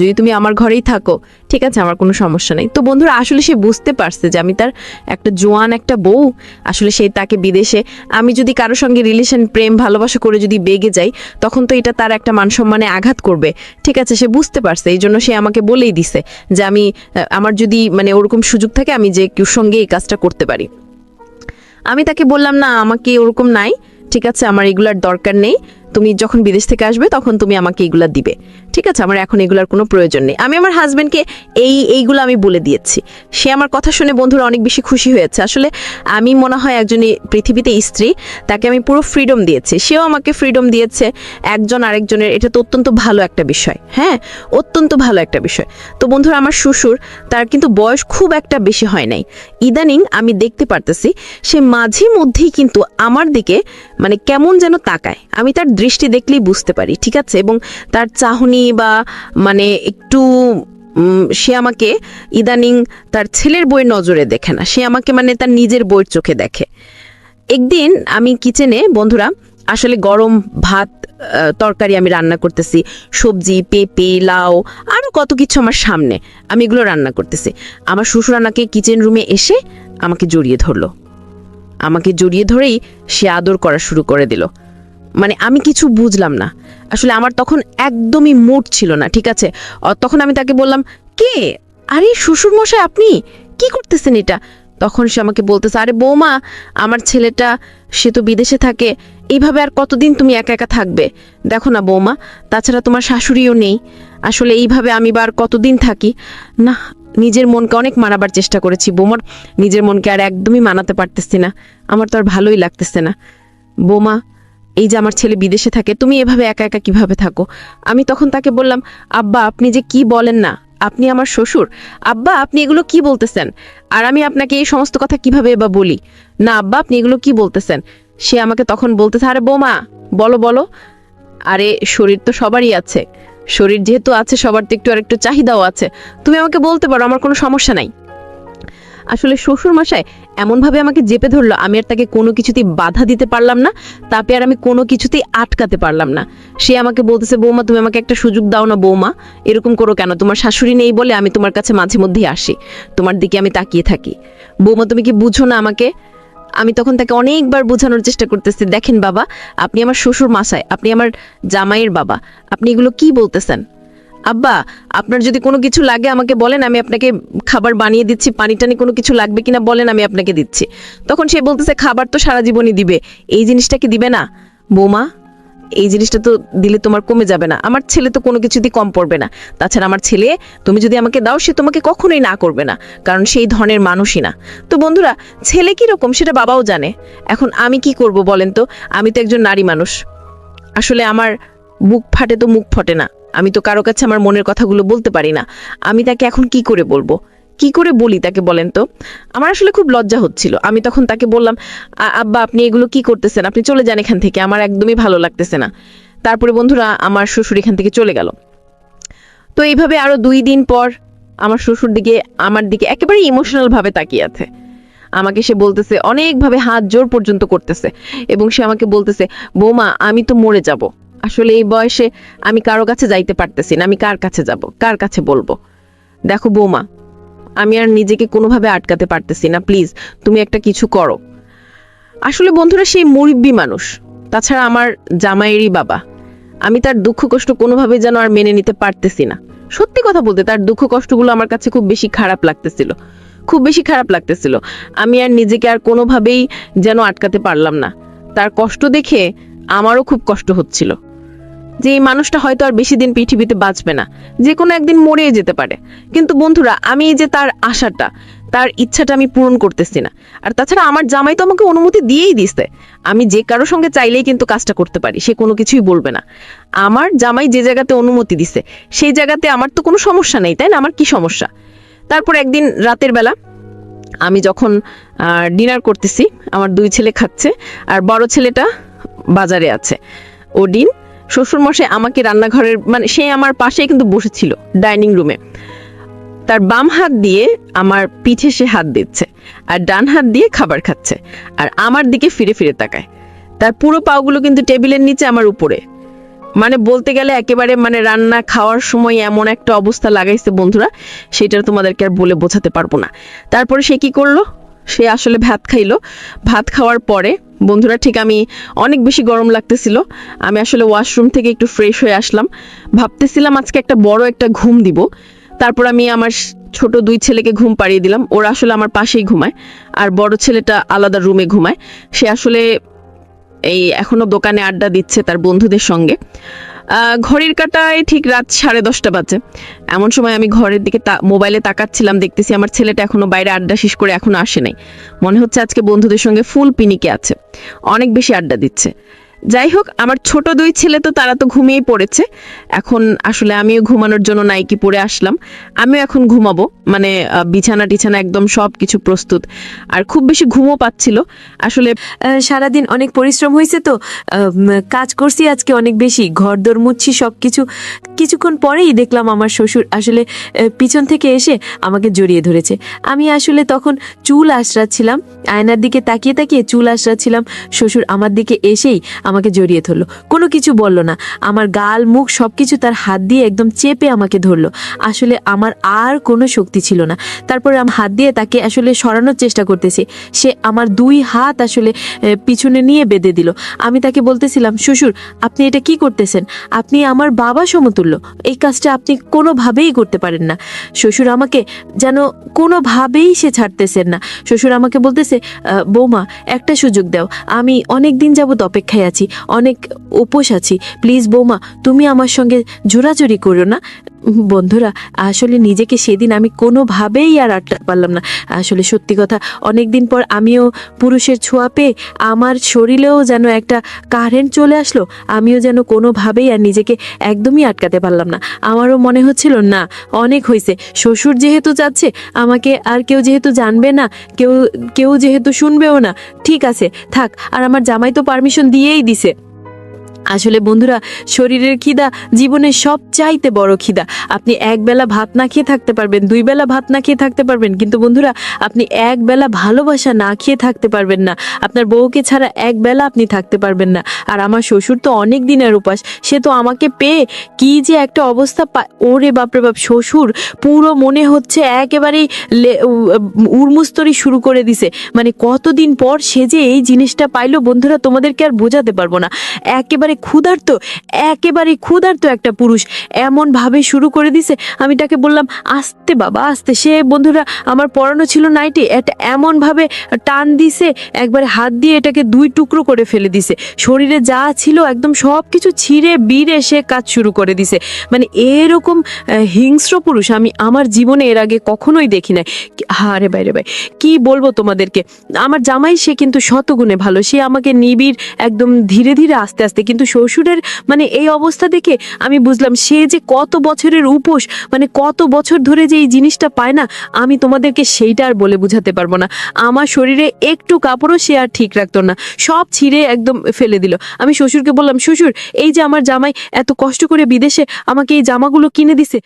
যদি তুমি আমার ঘরেই থাকো, ঠিক আছে, আমার কোনো সমস্যা নেই। তো বন্ধুরা, আসলে সে বুঝতে পারছে যে আমি তার একটা জোয়ান একটা বউ। আসলে সেই তাকে বিদেশে, আমি যদি কারোর সঙ্গে রিলেশন প্রেম, ভালোবাসা করে যদি বেগে যাই, তখন তো এটা তার একটা মান সম্মানে আঘাত করবে। ঠিক আছে, সে বুঝতে পারছে, এই জন্য সে আমাকে বলেই দিছে যে আমি আমার যদি মানে ওরকম সুযোগ থাকে, আমি যে কেউ সঙ্গে এই কাজটা করতে পারি। আমি তাকে বললাম, না, আমাকে ওরকম নাই, ঠিক আছে, আমার এগুলার দরকার নেই। তুমি যখন বিদেশ থেকে আসবে, তখন তুমি আমাকে এগুলা দিবে। ঠিক আছে? আমার এখন এগুলার কোনো প্রয়োজন নেই। আমি আমার হাজব্যান্ডকে এই, এইগুলো আমি বলে দিয়েছি। সে আমার কথা শুনে বন্ধুরা অনেক বেশি খুশি হয়েছে। আসলে আমি মনে হয় একজন পৃথিবীতে স্ত্রী, তাকে আমি পুরো ফ্রিডম দিয়েছি। সেও আমাকে ফ্রিডম দিয়েছে একজন আরেকজনের। এটা তো অত্যন্ত ভালো একটা বিষয়। হ্যাঁ? অত্যন্ত ভালো একটা বিষয়। তো বন্ধুরা, আমার শ্বশুর, তার কিন্তু বয়স খুব একটা বেশি হয় নাই। ইদানিং আমি দেখতে পারতেছি, সে মাঝে মধ্যেই কিন্তু আমার দিকে মানে কেমন যেন তাকায়। আমি তার দৃষ্টি দেখলেই বুঝতে পারি, ঠিক আছে? এবং তার চাহনি বা মানে একটু সে আমাকে ইদানিং তার ছেলের বইয়ের নজরে দেখে না, সে আমাকে মানে তার নিজের বইয়ের চোখে দেখে। একদিন আমি কিচেনে, বন্ধুরা, আসলে গরম ভাত তরকারি আমি রান্না করতেছি, সবজি, পেঁপে, লাউ আরও কত কিছু আমার সামনে, আমি এগুলো রান্না করতেছি। আমার শ্বশুর রান্নাকে কিচেন রুমে এসে আমাকে জড়িয়ে ধরলো। আমাকে জড়িয়ে ধরেই সে আদর করা শুরু করে দিল। মানে আমি কিছু বুঝলাম না। আসলে আমার তখন একদমই মুড ছিল না, ঠিক আছে? তখন আমি তাকে বললাম, কে? আরে শ্বশুর মশাই আপনি? কি করতেছেন এটা? তখন সে আমাকে বলতেছে, আরে, বৌমা, আমার ছেলেটা, সে তো বিদেশে থাকে, এইভাবে আর কতদিন তুমি একা একা থাকবে? দেখো না, বৌমা, তাছাড়া তোমার শাশুড়িও নেই। আসলে এইভাবে আমি বা আর কতদিন থাকি? না, নিজের মনকে অনেক মানাবার চেষ্টা করেছি, বৌমার নিজের মনকে আর একদমই মানাতে পারতেছি না। আমার তো আর ভালোই লাগতেছে না। বৌমা এই যে আমার ছেলে বিদেশে থাকে, তুমি এভাবে একা একা কীভাবে থাকো? আমি তখন তাকে বললাম, আব্বা, আপনি যে কি বলেন না? আপনি আমার শ্বশুর। আব্বা, আপনি এগুলো কি বলতেছেন? আর আমি আপনাকে এই সমস্ত কথা কীভাবে বা বলি? না, আব্বা, আপনি এগুলো কি বলতেছেন? সে আমাকে তখন বলতেছে, আরে বোমা, বলো বলো। আরে, শরীর তো সবারই আছে। শরীর যেহেতু আছে, সবার তো একটু আর একটু চাহিদাও আছে। তুমি আমাকে বলতে পারো, আমার কোনো সমস্যা নাই। আসলে শ্বশুর মশাই এমনভাবে আমাকে জেপে ধরলো, আমি আর তাকে কোনো কিছুতেই বাধা দিতে পারলাম না তাতে আর আমি কোনো কিছুতেই আটকাতে পারলাম না। সে আমাকে বলতেছে, বৌমা, তুমি আমাকে একটা সুযোগ দাও না, বৌমা। এরকম করো কেন? তোমার শাশুড়ি নেই বলে আমি তোমার কাছে মাঝে মধ্যেই আসি। তোমার দিকে আমি তাকিয়ে থাকি। বৌমা, তুমি কি বুঝো না আমাকে? আমি তখন তাকে অনেকবার বোঝানোর চেষ্টা করতেছি, দেখেন বাবা, আপনি আমার শ্বশুর মাসায় আপনি আমার জামাইয়ের বাবা, আপনি এগুলো কি বলতেছেন? আব্বা, আপনার যদি কোনো কিছু লাগে আমাকে বলেন, আমি আপনাকে খাবার বানিয়ে দিচ্ছি পানি টানি কোনো কিছু লাগবে কিনা বলেন, আমি আপনাকে দিচ্ছি। তখন সে বলতেছে, খাবার তো সারা জীবনই দিবে। এই জিনিসটা কি দিবে না? বৌমা, এই জিনিসটা তো দিলে তোমার কমে যাবে না। আমার ছেলে তো কোনো কিছুতেই কম পড়বে না। তাছাড়া আমার ছেলে, তুমি যদি আমাকে দাও, সে তোমাকে কখনোই না করবে না, কারণ সেই ধরনের মানুষই না। তো বন্ধুরা, ছেলে কীরকম সেটা বাবাও জানে। এখন আমি কি করব বলেন তো? আমি তো একজন নারী মানুষ। আসলে আমার বুক ফাটে তো মুখ ফটে না। আমি তো কারও কাছে আমার মনের কথাগুলো বলতে পারি না। আমি তাকে এখন কি করে বলব? কি করে বলি তাকে বলেন তো? আমার আসলে খুব লজ্জা হচ্ছিল। আমি তখন তাকে বললাম আব্বা, আপনি এগুলো কি করতেছেন? আপনি চলে যান এখান থেকে। আমার একদমই ভালো লাগতেছে না। তারপরে বন্ধুরা, আমার শ্বশুর এখান থেকে চলে গেল। তো এইভাবে আরও দুই দিন পর আমার শ্বশুর দিকে, আমার দিকে একেবারে ইমোশনাল ভাবে তাকিয়ে আছে। আমাকে সে বলতেছে, অনেকভাবে হাত জোর পর্যন্ত করতেছে। এবং সে আমাকে বলতেছে, বৌমা, আমি তো মরে যাব। আসলে এই বয়সে আমি কারও কাছে যাইতে পারতেছি না, আমি কার কাছে যাব? কার কাছে বলব? দেখো বৌমা, আমি আর নিজেকে কোনোভাবে আটকাতে পারতেছি না, প্লিজ, তুমি একটা কিছু করো। আসলে বন্ধুরা সেই মুরব্বী মানুষ, তাছাড়া আমার জামাইয়েরই বাবা। আমি তার দুঃখ কষ্ট কোনোভাবে যেন আর মেনে নিতে পারতেছি না। সত্যি কথা বলতে, তার দুঃখ কষ্টগুলো আমার কাছে খুব বেশি খারাপ লাগতেছিল। খুব বেশি খারাপ লাগতেছিল। আমি আর নিজেকে আর কোনোভাবেই যেন আটকাতে পারলাম না। তার কষ্ট দেখে আমারও খুব কষ্ট হচ্ছিল। যে এই মানুষটা হয়তো আর বেশি দিন পৃথিবীতে বাঁচবে না, যে কোনো একদিন মরে যেতে পারে। কিন্তু বন্ধুরা, আমি এই যে তার আশাটা, তার ইচ্ছাটা আমি পূরণ করতেছি না। আর তাছাড়া আমার জামাই তো আমাকে অনুমতি দিয়েই দিছে। আমি যে কারোর সঙ্গে চাইলেই কিন্তু কাজটা করতে পারি, সে কোনো কিছুই বলবে না। আমার জামাই যে জায়গাতে অনুমতি দিছে, সেই জায়গাতে আমার তো কোনো সমস্যা নেই, তাই না? আমার কি সমস্যা? তারপর একদিন রাতের বেলা আমি যখন ডিনার করতেছি, আমার দুই ছেলে খাচ্ছে, আর বড় ছেলেটা বাজারে আছে। ওদিন শ্বশুরমশাই আমাকে রান্নাঘরের মানে সে আমার পাশেই কিন্তু বসেছিল, ডাইনিং রুমে। তার বাম হাত দিয়ে আমার পিঠে সে হাত দিচ্ছে, আর ডান হাত দিয়ে খাবার খাচ্ছে, আর আমার দিকে ফিরে ফিরে তাকায়। তার পুরো পাগুলো কিন্তু টেবিলের নিচে আমার উপরে। মানে বলতে গেলে একেবারে মানে রান্না খাওয়ার সময় এমন একটা অবস্থা লাগাইছে বন্ধুরা, সেটা তোমাদেরকে আর বলে বোঝাতে পারব না। তারপরে সে কি করল? সে আসলে ভাত খাইলো। ভাত খাওয়ার পরে বন্ধুরা, ঠিক আমি অনেক বেশি গরম লাগতেছিল। আমি আসলে ওয়াশরুম থেকে একটু ফ্রেশ হয়ে আসলাম। ভাবতেছিলাম আজকে একটা বড় একটা ঘুম দিব। তারপর আমি আমার ছোট দুই ছেলেকে ঘুম পাড়িয়ে দিলাম। ওরা আসলে আমার পাশেই ঘুমায়। আর বড় ছেলেটা আলাদা রুমে ঘুমায়। সে আসলে এই এখনও দোকানে আড্ডা দিচ্ছে তার বন্ধুদের সঙ্গে। ঘড়ির কাটায় ঠিক রাত সাড়ে দশটা বাজে। এমন সময় আমি ঘরের দিকে মোবাইলে তাকাচ্ছিলাম, দেখতেছি আমার ছেলেটা এখনও বাইরে আড্ডা শেষ করে এখনও আসে নাই। মনে হচ্ছে আজকে বন্ধুদের সঙ্গে ফুল পিনিকে আছে। অনেক বেশি আড্ডা দিচ্ছে। যাই হোক, আমার ছোট দুই ছেলে তো তারা তো ঘুমিয়েই পড়েছে। এখন আসলে আমিও ঘুমানোর জন্য নাইকি পরে আসলাম। আমিও এখন ঘুমাবো। মানে বিছানা টিছানা একদম সব কিছু প্রস্তুত। আর খুব বেশি ঘুমও পাচ্ছিল। আসলে সারাদিন অনেক পরিশ্রম হয়েছে তো। কাজ করছি আজকে অনেক বেশি। ঘর দর মুছছি সব কিছু কিছুক্ষণ পরেই দেখলাম আমার শ্বশুর আসলে পিছন থেকে এসে আমাকে জড়িয়ে ধরেছে। আমি আসলে তখন চুল আশরাচ্ছিলাম আয়নার দিকে তাকিয়ে তাকিয়ে চুল আশরাচ্ছিলাম শ্বশুর আমার দিকে এসেই আমাকে জড়িয়ে ধরলো। কোনো কিছু বলল না। আমার গাল, মুখ সব কিছু তার হাত দিয়ে একদম চেপে আমাকে ধরলো। আসলে আমার আর কোনো শক্তি ছিল না। তারপরে আমি হাত দিয়ে তাকে আসলে সরানোর চেষ্টা করতেছি। সে আমার দুই হাত আসলে পিছনে নিয়ে বেঁধে দিল। আমি তাকে বলতেছিলাম, শ্বশুর, আপনি এটা কি করতেছেন? আপনি আমার বাবা সমতুল্য। এই কাজটা আপনি কোনোভাবেই করতে পারেন না। শ্বশুর আমাকে যেন কোনোভাবেই সে ছাড়তেছেন না। শ্বশুর আমাকে বলতেছে বৌমা, একটা সুযোগ দাও। আমি অনেক দিন যাবত অপেক্ষায় আছি। অনেক উপোস আছি। প্লিজ বৌমা তুমি আমার সঙ্গে জোরাজুরি করো না। বন্ধুরা, আসলে নিজেকে সেদিন আমি কোনোভাবেই আর আটকাতে পারলাম না। আসলে সত্যি কথা অনেক দিন পর আমিও পুরুষের ছোঁয়া পেয়ে আমার শরীরেও যেন একটা কারেন্ট চলে আসলো, আমিও যেন কোনোভাবেই আর নিজেকে একদমই আটকাতে পারলাম না। আমারও মনে হচ্ছিল, না, অনেক হয়েছে। শ্বশুর যেহেতু যাচ্ছে আমাকে আর কেউ যেহেতু জানবে না, কেউ কেউ যেহেতু শুনবেও না, ঠিক আছে, থাক, আর আমার জামাই তো পারমিশন দিয়েই দিছে। আসলে বন্ধুরা, শরীরের খিদা জীবনের সব চাইতে বড় খিদা। আপনি এক বেলা ভাত না খেয়ে থাকতে পারবেন দুই বেলা ভাত না খেয়ে থাকতে পারবেন, কিন্তু বন্ধুরা, আপনি এক বেলা ভালোবাসা না খেয়ে থাকতে পারবেন না। আপনার বউকে ছাড়া এক বেলা আপনি থাকতে পারবেন না। আর আমার শ্বশুর তো অনেক দিনের উপাস, সে তো আমাকে পেয়ে কি যে একটা অবস্থা ওরে বাপরে বাপ, শ্বশুর পুরো মনে হচ্ছে একেবারেই লে- উ- শুরু করে দিছে। মানে কতদিন পর সে যে এই জিনিসটা পাইলো, বন্ধুরা, তোমাদেরকে আর বোঝাতে পারব না। একেবারে ক্ষুধার্ত, একেবারে ক্ষুধার্ত একটা পুরুষ। এমন ভাবে শুরু করে দিছে, আমি তাকে বললাম, আস্তে বাবা, আস্তে। সে বন্ধুরা, আমার পড়ানো ছিল নাইটি এটা এমন ভাবে টান দিছে, একবারে হাত দিয়ে এটাকে দুই টুকরো করে ফেলে দিছে। শরীরে যা ছিল, একদম সব কিছু ছিঁড়ে বিড়ে সে কাজ শুরু করে দিছে। মানে এরকম হিংস্র পুরুষ আমি আমার জীবনে এর আগে কখনোই দেখি নাই। হারে বাইরে ভাই, কি বলব তোমাদেরকে? আমার জামাই সে কিন্তু শতগুণে ভালো, সে আমাকে নিবিড়, একদম ধীরে ধীরে আস্তে আস্তে কিন্তু শ্বশুরের মানে এই অবস্থা দেখে আমি বুঝলাম, সে যে কত বছরের উপোস মানে কত বছর ধরে যে এই জিনিসটা পায় না, আমি তোমাদেরকে সেইটা আর বলে বুঝাতে পারব না। আমার শরীরে একটু কাপড়ও সে আর ঠিক রাখতো না। সব ছিঁড়ে একদম ফেলে দিল। আমি শ্বশুরকে বললাম, শ্বশুর, এই যে আমার জামাই এত কষ্ট করে বিদেশে আমাকে এই জামাগুলো কিনে দিছে